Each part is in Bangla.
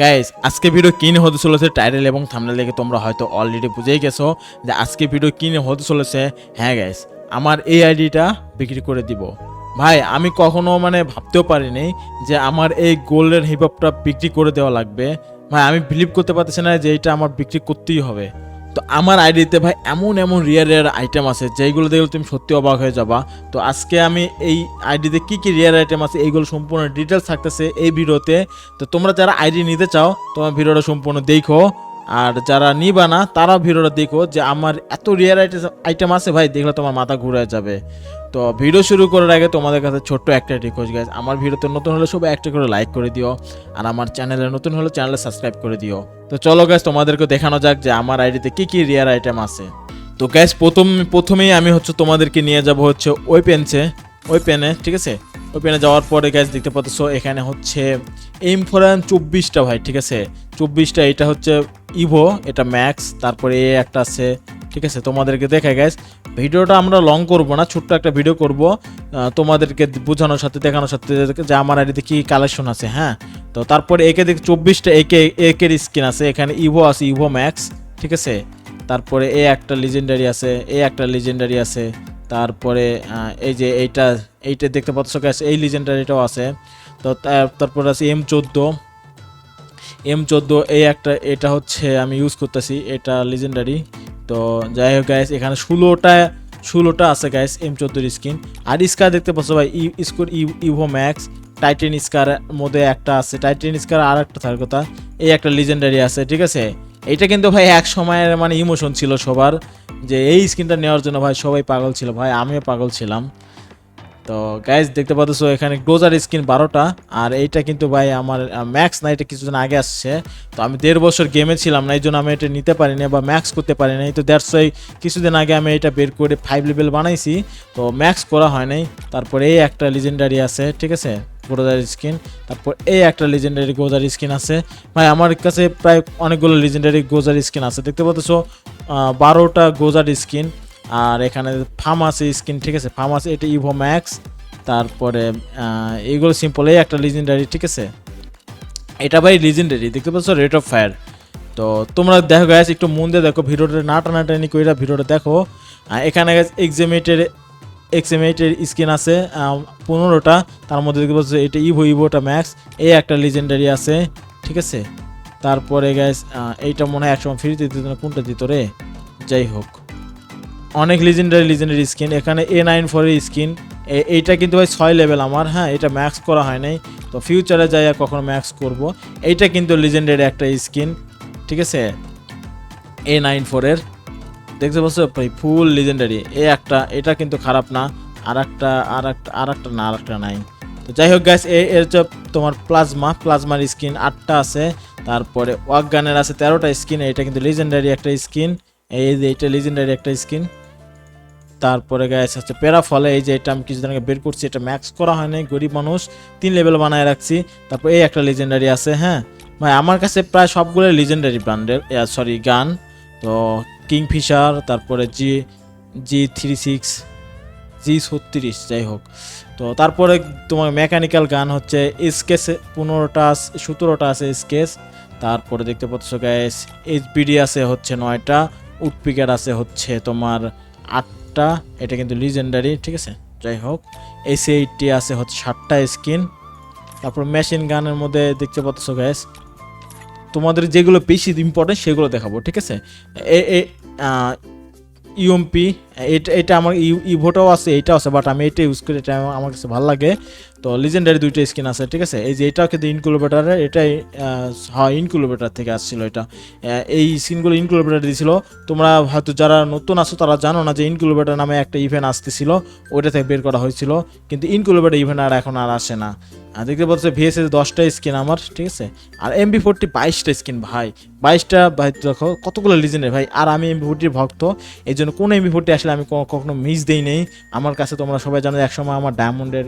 গাইস আজকে ভিডিও কিনে হতে চলেছে টাইটেল এবং থামনেল দেখে তোমরা হয়তো অলরেডি বুঝেই গেছো যে আজকে ভিডিও কিনে হতে চলেছে। হ্যাঁ গাইজ আমার এই আইডিটা বিক্রি করে দিব। ভাই, আমি কখনো মানে ভাবতেও পারিনি যে আমার এই গোল্ডেন হিপহপটা বিক্রি করে দেওয়া লাগবে। ভাই, আমি বিলিভ করতে পারতেছি না যে এটা আমার বিক্রি করতেই হবে। তো আমার আইডিতে ভাই এমন এমন রিয়ার রেয়ার আইটেম আছে, যেইগুলো দেখলে তুমি সত্যি অবাক হয়ে যাবা। তো আজকে আমি এই আইডিতে কি কি রিয়ার আইটেম আছে, এইগুলো সম্পূর্ণ ডিটেলস থাকতেছে এই ভিডিওতে। তো তোমরা যারা আইডি নিতে চাও, তোমার ভিডিওটা সম্পূর্ণ দেখো। আর যারা নিবা না তারা ভিডিওটা দেখো যে আমার এত রিয়ার আইটেম আছে ভাই, দেখলে তোমার মাথা ঘুরে যাবে। তো ভিডিও শুরু করার আগে তোমাদের কাছে ছোট্ট একটা রিকোয়েস্ট গাইজ আমার ভিডিওতে নতুন হলে সবাই একটা করে লাইক করে দিও, আর আমার চ্যানেলে নতুন হলে চ্যানেলে সাবস্ক্রাইব করে দিও। তো চলো গাইজ তোমাদেরকে দেখানো যাক যে আমার আইডিতে কি কি রিয়ার আইটেম আছে। তো গ্যাস প্রথম, প্রথমেই আমি হচ্ছে তোমাদেরকে নিয়ে যাব হচ্ছে ওই পেনসে ওই পেনে ঠিক আছে? ওই পেনে যাওয়ার পরে গ্যাস দেখতে পাচ্ছ, এখানে হচ্ছে এম ফোরান চব্বিশটা, ভাই, ঠিক আছে? চব্বিশটা, এটা হচ্ছে ইভো এটা ম্যাক্স তারপরে এ একটা আছে ঠিক আছে, তোমাদেরকে দেখা গ্যাস ভিডিওটা আমরা লং করব না, ছোট্ট একটা ভিডিও করব। তোমাদেরকে বোঝানোর সাথে, দেখানোর সাথে যে আমার আইডিতে কি কালেকশন আছে হ্যাঁ? তো তারপরে একে দেখ, চব্বিশটা একে, একের স্কিন আছে, এখানে ইভো আছে ইভো ম্যাক্স ঠিক আছে? তারপরে এ একটা লিজেন্ডারি আছে, এ একটা লিজেন্ডারি আছে, তারপরে এই যে এইটা এইটা দেখতে পাচ্ছ গ্যাস এই লিজেন্ডারিটাও আছে। তা- তারপরে আছে এম চোদ্দ। এম চোদ্দ, এই একটা, এটা হচ্ছে আমি ইউজ করতেছি, এটা লিজেন্ডারি তো যাই হোক গ্যাস এখানে ষোলোটা ষোলোটা আছে গাইস এম চোদ্দোর স্কিন আর স্কার দেখতে পাচ্ছ ভাই, ই scar evo max, Titan scar মধ্যে একটা আছে। টাইটেন স্কার আর একটা থাকার কথা, এই একটা লিজেন্ডারি আছে, ঠিক আছে? এটা কিন্তু ভাই এক সময়ের মানে ইমোশন ছিল সবার, যে এই স্কিনটা নেওয়ার জন্য ভাই সবাই পাগল ছিল। ভাই, আমিও পাগল ছিলাম। তো গাইজ দেখতে পাচ্ছ এখানে গ্লোজার স্কিন বারোটা, আর এইটা কিন্তু ভাই আমার ম্যাক্স না, এটা কিছুদিন আগে আসছে। তো আমি দেড় বছর গেমে ছিলাম না, এই জন্য আমি এটা নিতে পারিনি বা ম্যাক্স করতে পারিনি। তো দ্যাটস ওই কিছুদিন আগে আমি এটা বের করে ফাইভ লেভেল বানাইছি। তো ম্যাক্স করা হয় নাই। তারপরে এই একটা লিজেন্ডারি আছে, ঠিক আছে? গোজার স্কিন তারপর এই একটা লিজেন্ডারি গোজার স্কিন আছে। ভাই, আমার কাছে প্রায় অনেকগুলো লিজেন্ডারি গোজার স্কিন আছে। দেখতে পাচ্ছ বারোটা গোজার স্কিন আর এখানে ফার্ম আছে স্কিন ঠিক আছে? ফার্ম আছে এটা ইভো ম্যাক্স তারপরে আহ, এইগুলো সিম্পল এই একটা লিজেন্ডারি ঠিক আছে? এটা ভাই লিজেন্ডারি দেখতে পাচ্ছ? রেট অফ ফায়ার তো তোমরা দেখো গ্যাস একটু মন দিয়ে দেখো ভিডিওটা না টানাটানি কইরা ভিডিওটা দেখো। এখানে গ্যাস এক্সামেটের এক্সামেটের স্কিন আছে পনেরোটা। তার মধ্যে দেখতে পাচ্ছ এটা ইভো ইভোটা ম্যাক্স এই একটা লিজেন্ডারি আছে ঠিক আছে? তারপরে গ্যাস এইটা মনে হয় একসময় ফ্রিতে দিত না কোনটা দিত রে? যাই হোক। অনেক লিজেন্ডারি লিজেন্ডারি স্কিন এখানে এ নাইন ফোরের স্কিন এইটা কিন্তু ভাই ছয় লেভেল আমার হ্যাঁ এটা ম্যাক্স করা হয় নাই। তো ফিউচারে যাই আর কখনো ম্যাক্স করব। এইটা কিন্তু লিজেন্ডারি একটা স্কিন ঠিক আছে? এ নাইন ফোরের দেখতে পাচ্ছ ভাই ফুল লিজেন্ডারি এ একটা, এটা কিন্তু খারাপ না। আর একটা আর একটা আর একটা না আর একটা নাই। তো যাই হোক গ্যাস এর হচ্ছে তোমার প্লাজমা প্লাজমার স্কিন আটটা আছে। তারপরে ওয়াকগানের আছে তেরোটা স্কিন এটা কিন্তু লিজেন্ডারি একটা স্কিন এই যে এটা লিজেন্ডারি একটা স্কিন তারপরে গ্যাস হচ্ছে প্যারাফলে এই যে এটা আমি কিছুদিন আগে বের করছি, এটা ম্যাক্স করা হয় নাই গরিব মানুষ। তিন লেভেল বানায় রাখছি। তারপর এই একটা লিজেন্ডারি আছে হ্যাঁ। ভাই, আমার কাছে প্রায় সবগুলো লিজেন্ডারি ব্র্যান্ডের সরি গান তো কিংফিশার তারপরে জি জি থ্রি সিক্স জি ছত্রিশ, যাই হোক। তো তারপরে তোমার মেকানিক্যাল গান হচ্ছে স্কেচ পনেরোটা সতেরোটা আছে স্কেচ তারপরে দেখতে পাচ্ছ গ্যাস এইচবিডি আছে হচ্ছে নয়টা। উডপিকার আছে হচ্ছে তোমার আটটা, এটা কিন্তু লিজেন্ডারি ঠিক আছে? যাই হোক এসি এইটটি আছে হচ্ছে ষাটটা স্কিন তারপর মেশিন গানের মধ্যে দেখতে পাচ্ছ গ্যাস তোমাদের যেগুলো বেশি ইম্পর্টেন্ট সেগুলো দেখাবো, ঠিক আছে? এ ইউএমপি এটা এটা আমার ইভোটাও আছে এইটাও আছে বাট আমি এটা ইউজ করি, এটা আমার কাছে ভালো লাগে। তো লিজেন্ডারি দুইটা স্কিন আছে ঠিক আছে? এই যে এটাও কিন্তু ইনকুলোবেটারের এটাই আহ, হয় ইনকুলোবেটার থেকে আসছিল এটা। এই স্কিনগুলো ইনকুলোবেটার দিয়েছিল তোমরা হয়তো যারা নতুন আসো তারা জানো না যে ইনকুলোবেটার নামে একটা ইভেন্ট আসতেছিল ওইটা থেকে বের করা হয়েছিল। কিন্তু ইনকুলোবেটার ইভেন্ট আর এখন আর আসে না। দেখতে পাচ্ছ ভিএসএস দশটা স্কিন আমার ঠিক আছে? আর এমবি ফোরটি বাইশটা স্কিন ভাই। বাইশটা ভাই দেখো কতগুলো লিজেন্ডের ভাই। আর আমি এমবি ফোরটির ভক্ত। এই জন্য কোনো এমবি ফোরটি আসলে আমি কখনো মিস দিই নেই। আমার কাছে তোমরা সবাই জানো একসময় আমার ডায়মন্ডের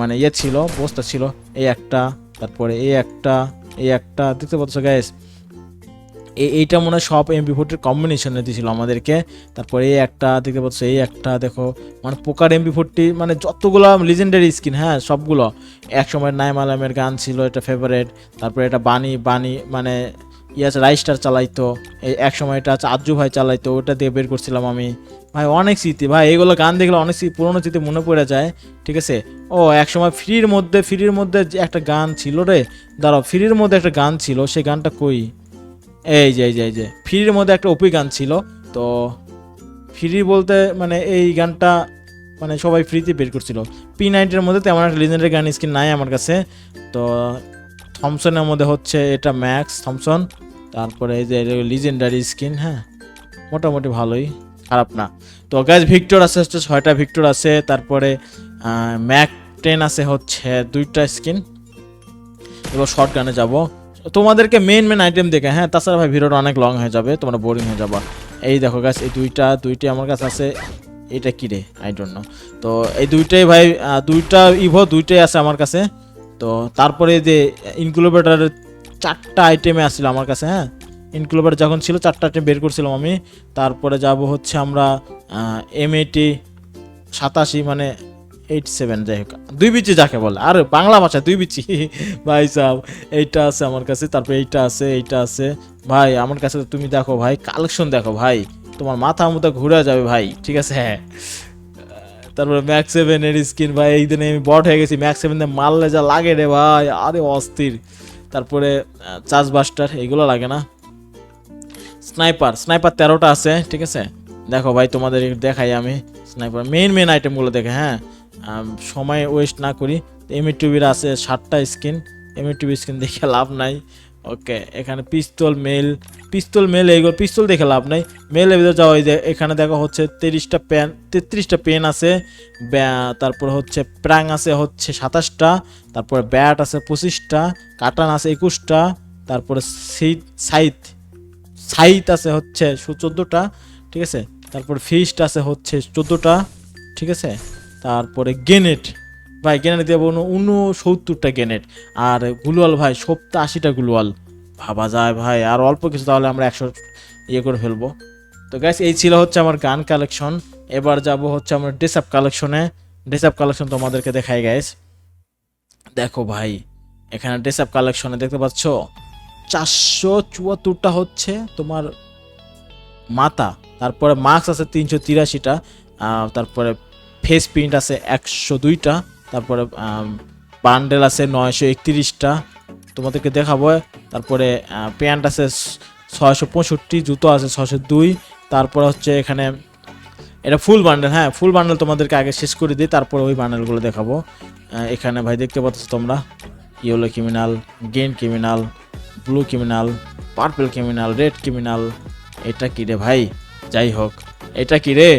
মানে ইয়ে ছিল বস্তা ছিল এই একটা, তারপরে এই একটা এই একটা, দেখতে পাচ্ছ গ্যাস এই এইটা মনে হয় সব এমপি ফোরটির কম্বিনেশনে দিয়েছিল আমাদেরকে। তারপরে এই একটা, দেখতে পাচ্ছ এই একটা, দেখো মানে পোকার এমপি ফোরটি মানে যতগুলো লিজেন্ডারি স্কিন হ্যাঁ সবগুলো। একসময় নাইম আলামের গান ছিল, এটা ফেভারেট তারপরে এটা বানি বানি মানে ইয়াস রাইস্টার চালাইতো এক সময় এটা হচ্ছে আজ্জু ভাই চালাইতো, ওটা দিয়ে বের করছিলাম আমি। ভাই, অনেক স্মৃতি। ভাই, এগুলো গান দেখলে অনেক স্মৃতি, পুরোনো স্মৃতি মনে পড়ে যায়, ঠিক আছে? ও, এক সময় ফ্রির মধ্যে ফ্রির মধ্যে একটা গান ছিল রে, দাঁড়াও, ফ্রির মধ্যে একটা গান ছিল সেই গানটা কই? এই যে এই যে এই যে, ফ্রির মধ্যে একটা ওপি গান ছিল, তো ফ্রি বলতে মানে এই গানটা মানে সবাই ফ্রিতে বের করছিল। পি নাইনটির মধ্যে তেমন একটা লিজেন্ডারি গান স্কিন নাই আমার কাছে, তো থমসনের মধ্যে হচ্ছে এটা ম্যাক্স থমসন তারপরে এই যে লিজেন্ডারি স্কিন হ্যাঁ? মোটামুটি ভালোই, খারাপ না। তো গ্যাস ভিক্টর আছে হচ্ছে ছয়টা ভিক্টর আছে, তারপরে ম্যাক টেন আছে হচ্ছে দুইটা স্কিন এবার শর্ট গানে যাব। তোমাদেরকে মেন মেন আইটেম দেখে হ্যাঁ তাছাড়া ভাই ভিডিওটা অনেক লং হয়ে যাবে, তোমরা বোরিং হয়ে যাবা। এই দেখো গাছ এই দুইটা, দুইটি আমার কাছে আছে, এটা কি রে? আই ডোন্ট নো তো এই দুইটাই ভাই দুইটা ইভো দুইটাই আছে আমার কাছে। তো তারপরে যে ইনক্লুবেটার চারটা আইটেমে আসছিল আমার কাছে হ্যাঁ? ইনক্লুবেটার যখন ছিল, চারটা আইটেম বের করছিলাম আমি। তারপরে যাব হচ্ছে আমরা এম এইটি সাতাশি মানে এইট সেভেন যাই হোক। দুই বিচি যাকে বলে। আর, বাংলা ভাষা দুই বিচি। ভাই সাহ এইটা আছে আমার কাছে, তারপরে এইটা আছে এইটা আছে। ভাই, আমার কাছে তুমি দেখো ভাই কালেকশন দেখো ভাই। তোমার মাথা মতো ঘুরে যাবে ভাই, ঠিক আছে? হ্যাঁ তারপরে ম্যাক্স সেভেনের স্কিন ভাই, এই দিনে আমি বট হয়ে গেছি। ম্যাক্স সেভেন মারলে যা লাগে রে ভাই, আরে অস্থির। তারপরে চার্জ বাস্টার এগুলো লাগে না। স্নাইপার স্নাইপার তেরোটা আছে, ঠিক আছে? দেখো ভাই, তোমাদের দেখাই আমি স্নাইপার মেন মেন আইটেমগুলো দেখে হ্যাঁ? সময় ওয়েস্ট না করি। এমএ টিভির আছে ষাটটা স্কিন এমএ টিভি স্কিন দেখে লাভ নাই। ওকে, এখানে পিস্তল, মেল পিস্তল, মেল, এইগুলো, পিস্তল দেখে লাভ নাই। মেল ভিতরে যাওয়া যে এখানে দেখা হচ্ছে তিরিশটা পেন তেত্রিশটা পেন আছে তারপর হচ্ছে প্রাং আছে হচ্ছে সাতাশটা, তারপরে ব্যাট আছে পঁচিশটা, কাটান আছে একুশটা, তারপরে সিট সাইথ সাইত আছে হচ্ছে চোদ্দোটা, ঠিক আছে? তারপর ফিস্ট আছে হচ্ছে চোদ্দোটা, ঠিক আছে? তারপরে গেনেট ভাই গেনেট দেবো উনসত্তরটা গেনেট আর গুলওয়াল ভাই সপ্তাহ আশিটা গুলওয়াল ভাবা যায় ভাই, আর অল্প কিছু, তাহলে আমরা একশো ইয়ে করে ফেলব। তো গ্যাস এই ছিল হচ্ছে আমার গান কালেকশন এবার যাব হচ্ছে আমার ড্রেসআপ কালেকশনে ড্রেসআপ কালেকশন তোমাদেরকে দেখাই গ্যাস দেখো ভাই, এখানে ড্রেসআপ কালেকশনে দেখতে পাচ্ছ? চারশো চুয়াত্তরটা হচ্ছে তোমার মাথা। তারপরে মাস্ক আছে তিনশো তিরাশিটা। তারপরে ফেস প্রিন্ট আছে একশো দুইটা। তারপরে বান্ডেল আছে নয়শো একত্রিশটা। তোমাদেরকে দেখাবো। তারপরে প্যান্ট আছে ছয়শো পঁয়ষট্টি, জুতো আছে ছয়শো দুই। তারপরে হচ্ছে এখানে, এটা ফুল বান্ডেল হ্যাঁ ফুল বান্ডেল তোমাদেরকে আগে শেষ করে দিই, তারপরে ওই বান্ডেলগুলো দেখাবো। এখানে ভাই দেখতে পাচ্ছ তোমরা yellow criminal green criminal blue criminal purple criminal red criminal এটা কি রে ভাই? যাই হোক, এটা কি রে?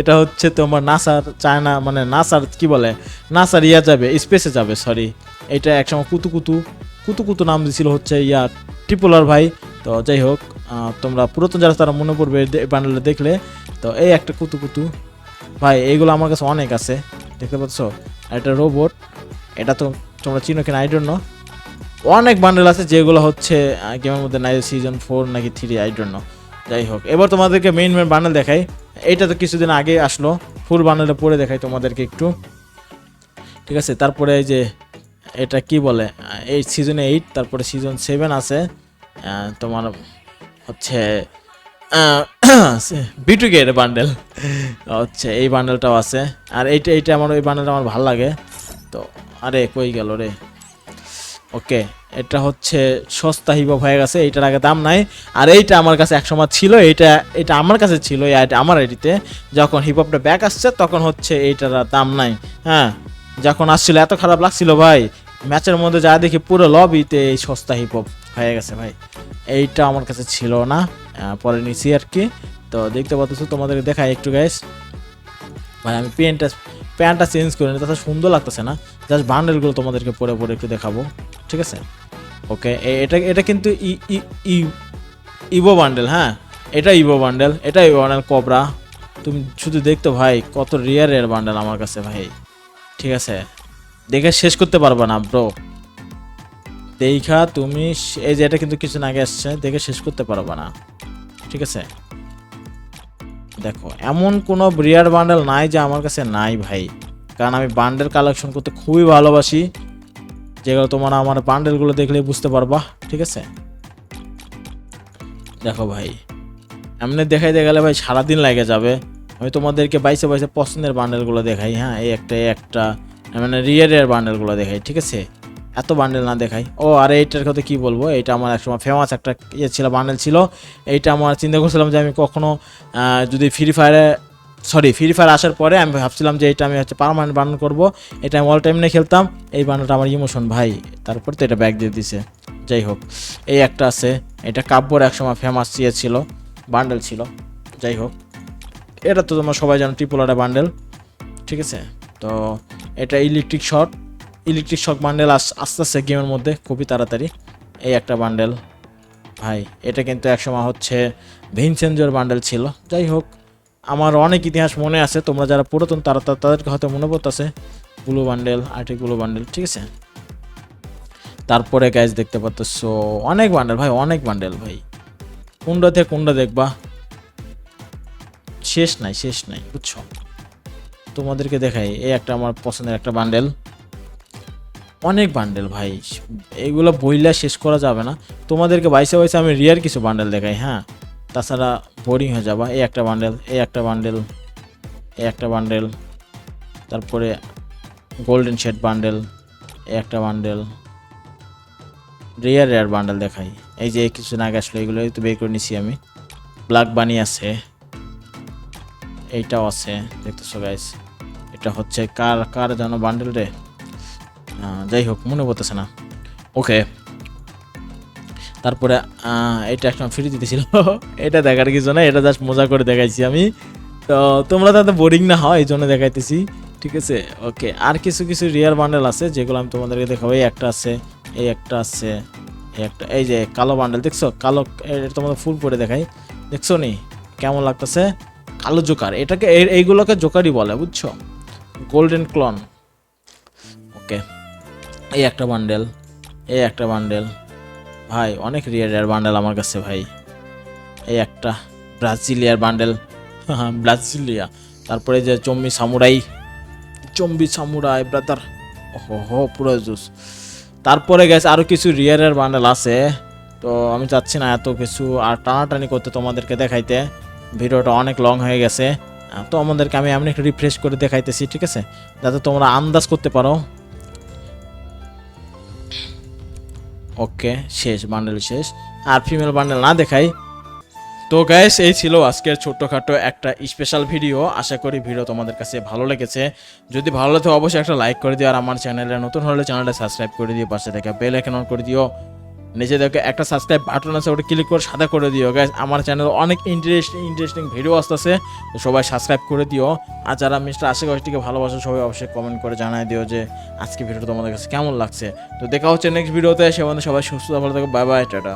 এটা হচ্ছে তোমার নাসার চায়না মানে নাসার কি বলে? নাসার ইয়া যাবে স্পেসে যাবে সরি এটা একসময় কুতু কুতু কুতু কুতু নাম দিছিল হচ্ছে ইয়া ট্রিপলার ভাই। তো যাই হোক তোমরা পুরাতন যারা তারা মনে পড়বে বান্ডেলটা দেখলে। তো এই একটা কুতু কুতু। ভাই, এইগুলো আমার কাছে অনেক আছে, দেখতে পাচ্ছ? এটা রোবট এটা তো তোমরা চিনো কিনা আই অনেক বান্ডেল আছে যেগুলো হচ্ছে গেমের মধ্যে নাই সিজন ফোর নাকি থ্রি আই যাই হোক, এবার তোমাদেরকে মেইন মেন বান্ডেল দেখাই। এইটা তো কিছুদিন আগে আসলো। ফুল বান্ডেলটা পরে দেখাই তোমাদেরকে একটু। ঠিক আছে, তারপরে এই যে এটা কি বলে? এই সিজনে এইট তারপরে সিজন সেভেন আছে। তোমার হচ্ছে বিটুকের বান্ডেল হচ্ছে, এই বান্ডেলটাও আছে। আর এইটা এইটা আমার, এই বান্ডেলটা আমার ভালো লাগে। তো, আরে, কই গেল রে? ওকে, এটা হচ্ছে সস্তা হিপহপ হয়ে গেছে, এইটার আগে দাম নাই। আর এইটা আমার কাছে একসময় ছিল, এইটা, এটা আমার কাছে ছিল আমার আইডিতে। যখন হিপহপটা ব্যাক আসছে, তখন হচ্ছে এইটার দাম নাই। হ্যাঁ যখন আসছিল, এত খারাপ লাগছিল ভাই। ম্যাচের মধ্যে যা দেখি পুরো লবিতে এই সস্তা হিপহপ হয়ে গেছে ভাই। এইটা আমার কাছে ছিল না পরে নিছি আর কি। তো দেখতে পাচ্ছ, তোমাদেরকে দেখাই একটু গাইস ভাই, আমি প্যান্টটা প্যান্টটা চেঞ্জ করে তাছাড়া সুন্দর লাগতেছে না। জাস্ট বান্ডেলগুলো তোমাদেরকে পরে পরে একটু দেখাবো। ঠিক আছে? ওকে এটা এটা কিন্তু ইভো বান্ডেল হ্যাঁ? এটা ইভো বান্ডেল এটা ইভো বান্ডেল কবরা তুমি শুধু দেখতো, ভাই, কত রিয়ার রেয়ার বান্ডেল আমার কাছে, ভাই। ঠিক আছে? দেখে শেষ করতে পারবে না ব্রো দেখা, তুমি, এই যে এটা কিন্তু কিছু আগে আসছে, দেখে শেষ করতে পারবে না। ঠিক আছে? দেখো, এমন কোনো ব্রিয়ার বান্ডেল নাই যে আমার কাছে নাই ভাই। কারণ আমি বান্ডেল কালেকশন করতে খুবই ভালোবাসি। যেগুলো তোমরা আমার বান্ডেলগুলো দেখলে বুঝতে পারবা, ঠিক আছে? দেখো ভাই, এমনি দেখাইতে গেলে ভাই সারাদিন লাগে যাবে। আমি তোমাদেরকে বাইসে বাইসে পছন্দের বান্ডেলগুলো দেখাই হ্যাঁ? এই একটা এই একটা মানে রিয়ারের বান্ডেলগুলো দেখাই, ঠিক আছে? এত বান্ডেল না দেখাই। ও, আর এইটার কথা কি বলব? এটা আমার একসময় ফেমাস একটা ইয়ে ছিল বান্ডেল ছিল। এইটা আমার চিন্তা করছিলাম যে আমি কখনো যদি ফ্রি ফায়ারে সরি ফ্রি ফায়ার আসার পরে আমি ভাবছিলাম যে এটা আমি হচ্ছে পারমানেন্ট বান্ডেল করব। এটা আমি অল টাইম নিয়ে খেলতাম। এই বান্ডেলটা আমার ইমোশন ভাই। তারপর তো এটা ব্যাগ দিয়ে দিছে। যাই হোক, এই একটা আছে। এটা কাব্যর একসময় ফেমাস ইয়ে ছিল বান্ডেল ছিল। যাই হোক, এটা তো তোমরা সবাই জানো ট্রিপল বান্ডেল ঠিক আছে? তো এটা electric shot electric shock bundle আস আস্তে আস্তে গেমের মধ্যে, খুবই তাড়াতাড়ি। এই একটা বান্ডেল। ভাই, এটা কিন্তু একসময় হচ্ছে ভিনসেঞ্জোর বান্ডেল ছিল। যাই হোক, আমার অনেক ইতিহাস মনে আছে। তোমরা যারা পুরাতন, তারা তাদেরকে হয়তো মনে পড়তেছে। Blue bundle arctic blue bundle, ঠিক আছে? তারপরে গ্যাস দেখতে পাচ্ছ অনেক বান্ডেল ভাই, অনেক বান্ডেল ভাই। কোনটা থেকে কোনটা দেখবা। শেষ নাই শেষ নাই, বুঝছ? তোমাদেরকে দেখাই, এই একটা আমার পছন্দের একটা বান্ডেল। অনেক বান্ডেল ভাই। এইগুলো বইলা শেষ করা যাবে না। তোমাদেরকে বাইসে বাইসে আমি রিয়ার কিছু বান্ডেল দেখাই হ্যাঁ? তাছাড়া বোরিং হয়ে যাবা। এই একটা বান্ডেল এই একটা বান্ডেল এই একটা বান্ডেল তারপরে গোল্ডেন শেড বান্ডেল এই একটা বান্ডেল রেয়ার রেয়ার বান্ডেল দেখাই। এই যে কিছু না আসলো এগুলো তো বের করে নিছি আমি। ব্ল্যাক বানি আছে। এইটাও আছে, দেখতেছো গাইস এটা হচ্ছে কার কার যেন বান্ডেল রে? যাই হোক মনে পড়তেছে না। ওকে। তারপরে এটা একটা ফ্রি দিতেছিল। এটা দেখার কিছু না এটা জাস্ট মজা করে দেখাইছি আমি। তো তোমরা তাতে বোরিং না হয় এই জন্য দেখাইতেছি, ঠিক আছে? ওকে, আর কিছু কিছু রিয়ার বান্ডেল আছে, যেগুলো আমি তোমাদেরকে দেখাবো। এই একটা আছে, এই একটা আছে, এই একটা, এই যে কালো বান্ডেল দেখছ? কালো, এটা তোমাদের ফুল পরে দেখাই। দেখছ নি? কেমন লাগতেছে? কালো জোকার। এটাকে এই- এইগুলোকে জোকারই বলে, বুঝছ? Golden clown okay. এই একটা বান্ডেল এই একটা বান্ডেল ভাই, অনেক রিয়ার রিয়ার বান্ডেল আমার কাছে ভাই। এই একটা ব্রাজিলিয়ার বান্ডেল হ্যাঁ ব্রাজিলিয়া। তারপরে যে zombie samurai. Zombie samurai brother হো, পুরো জুস। তারপরে গেছে আরও কিছু রিয়ারের বান্ডেল আছে। তো আমি চাচ্ছি না এত কিছু আর টানাটানি করতে তোমাদেরকে দেখাইতে। ভিডিওটা অনেক লং হয়ে গেছে। তো আমাদেরকে আমি এমনি একটু রিফ্রেশ করে দেখাইতেছি, ঠিক আছে? যাতে তোমরা আন্দাজ করতে পারো। ওকে শেষ বান্ডেল শেষ। আর ফিমেল বান্ডেল না দেখাই। তো গ্যাস এই ছিল আজকের ছোট্টখাটো একটা স্পেশাল ভিডিও আশা করি ভিডিও তোমাদের কাছে ভালো লেগেছে। যদি ভালো লাগে, অবশ্যই একটা লাইক করে দিও। আর আমার চ্যানেলে নতুন হলে চ্যানেলটা সাবস্ক্রাইব করে দিও। পাশে থেকে বেল আইকন অন করে দিও। নিচে দেখো একটা সাবস্ক্রাইব বাটন আছে, ওটা ক্লিক করে সাদা করে দিও। গ্যাস আমার চ্যানেল অনেক ইন্টারেস্টিং ইন্টারেস্টিং ভিডিও আসতেছে, তো সবাই সাবস্ক্রাইব করে দিও। আর যারা মিস্টার আশিক ভালোবাসো, সবাই অবশ্যই কমেন্ট করে জানাই দিও যে, আজকে ভিডিওটা তোমাদের কাছে কেমন লাগছে। তো দেখা হচ্ছে নেক্সট ভিডিওতে সে সবাই সুস্থ, ভালো থাকো বাই বাই টাটা।